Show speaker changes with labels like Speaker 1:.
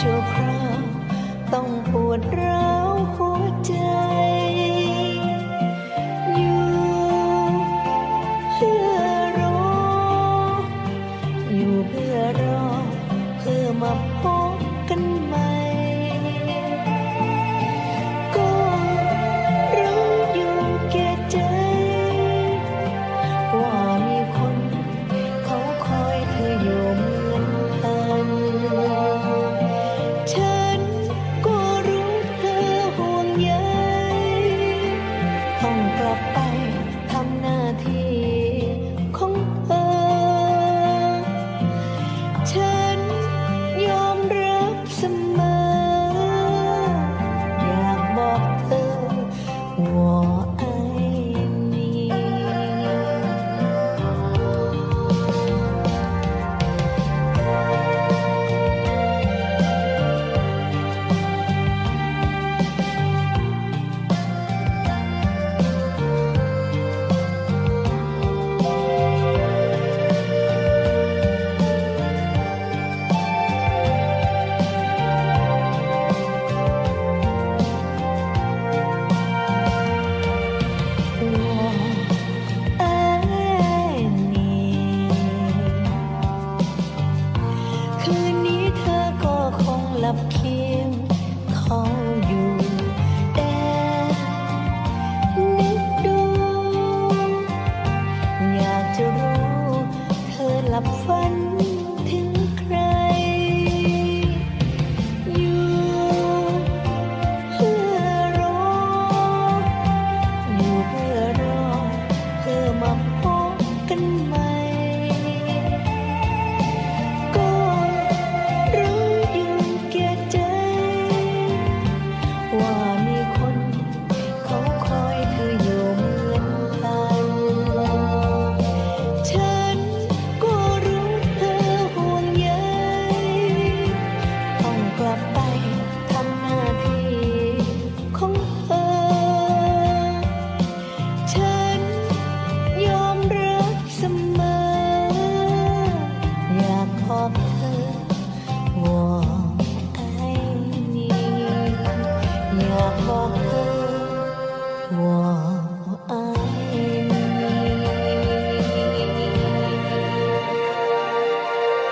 Speaker 1: ชั่วคราวต้องปวดร้าวหัว ลับเคียงเขาอยู่แต่นึกดู อยากจะรู้เธอหลับฝัน